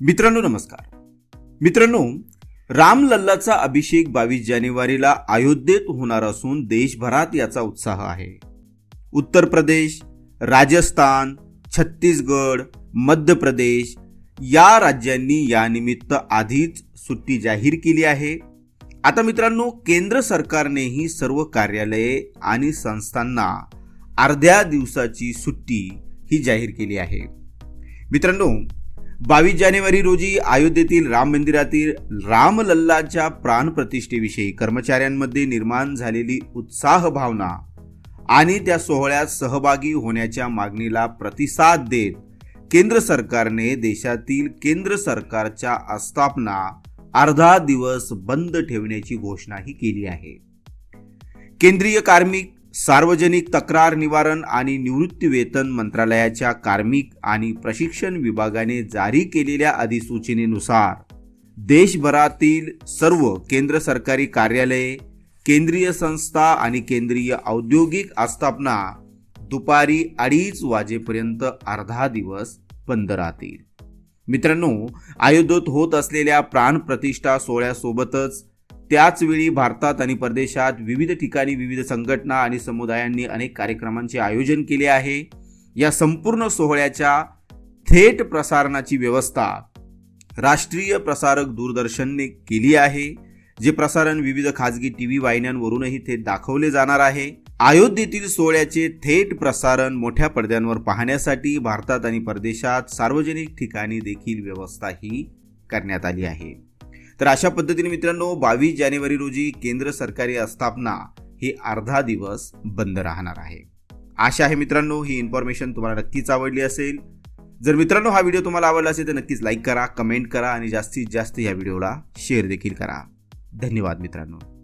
मित्रांनो नमस्कार. मित्रांनो रामलल्लाचा अभिषेक बावीस जानेवारीला अयोध्येत होणार असून देशभरात याचा उत्साह आहे. उत्तर प्रदेश राजस्थान छत्तीसगड मध्य प्रदेश या राज्यांनी यानिमित्त आधीच सुट्टी जाहीर केली आहे. आता मित्रांनो केंद्र सरकारनेही सर्व कार्यालये आणि संस्थांना अर्ध्या दिवसाची सुट्टी ही जाहीर केली आहे. मित्रांनो बावीस जानेवारी रोजी अयोध्येतील राम मंदिरातील रामलल्लाच्या प्राणप्रतिष्ठेविषयी कर्मचाऱ्यांमध्ये निर्माण झालेली उत्साह भावना आणि त्या सोहळ्यात सहभागी होण्याच्या मागणीला प्रतिसाद देत केंद्र सरकारने देशातील केंद्र सरकारच्या आस्थापना अर्धा दिवस बंद ठेवण्याची घोषणाही केली आहे. केंद्रीय कार्मिक सार्वजनिक तक्रार निवारण आणि निवृत्ती वेतन मंत्रालयाच्या कार्मिक आणि प्रशिक्षण विभागाने जारी केलेल्या अधिसूचनेनुसार देशभरातील सर्व केंद्र सरकारी कार्यालये केंद्रीय संस्था आणि केंद्रीय औद्योगिक आस्थापना दुपारी अडीच वाजेपर्यंत अर्धा दिवस बंद राहतील. मित्रांनो अयोध्येत होत असलेल्या प्राणप्रतिष्ठा सोहळ्यासोबतच त्याचवेळी भारतात आणि परदेशात विविध ठिकाणी विविध संघटना आणि समुदायांनी अनेक कार्यक्रमांचे आयोजन केले आहे. या संपूर्ण सोहळ्याच्या थेट प्रसारणाची व्यवस्था राष्ट्रीय प्रसारक दूरदर्शनने केली आहे जे प्रसारण विविध खाजगी टी व्ही वाहिन्यांवरूनही थेट दाखवले जाणार आहे. अयोध्येतील सोहळ्याचे थेट प्रसारण मोठ्या पडद्यांवर पाहण्यासाठी भारतात आणि परदेशात सार्वजनिक ठिकाणी देखील व्यवस्था ही करण्यात आली आहे. तर अशा पद्धतीने मित्रांनो बावीस जानेवारी रोजी केंद्र सरकारी आस्थापना ही अर्धा दिवस बंद राहणार आहे. आशा आहे मित्रांनो ही इन्फॉर्मेशन तुम्हाला नक्कीच आवडली असेल. जर मित्रांनो हा व्हिडिओ तुम्हाला आवडला असेल तर नक्कीच लाईक करा कमेंट करा आणि जास्तीत जास्त या व्हिडिओला शेअर देखील करा. धन्यवाद मित्रांनो.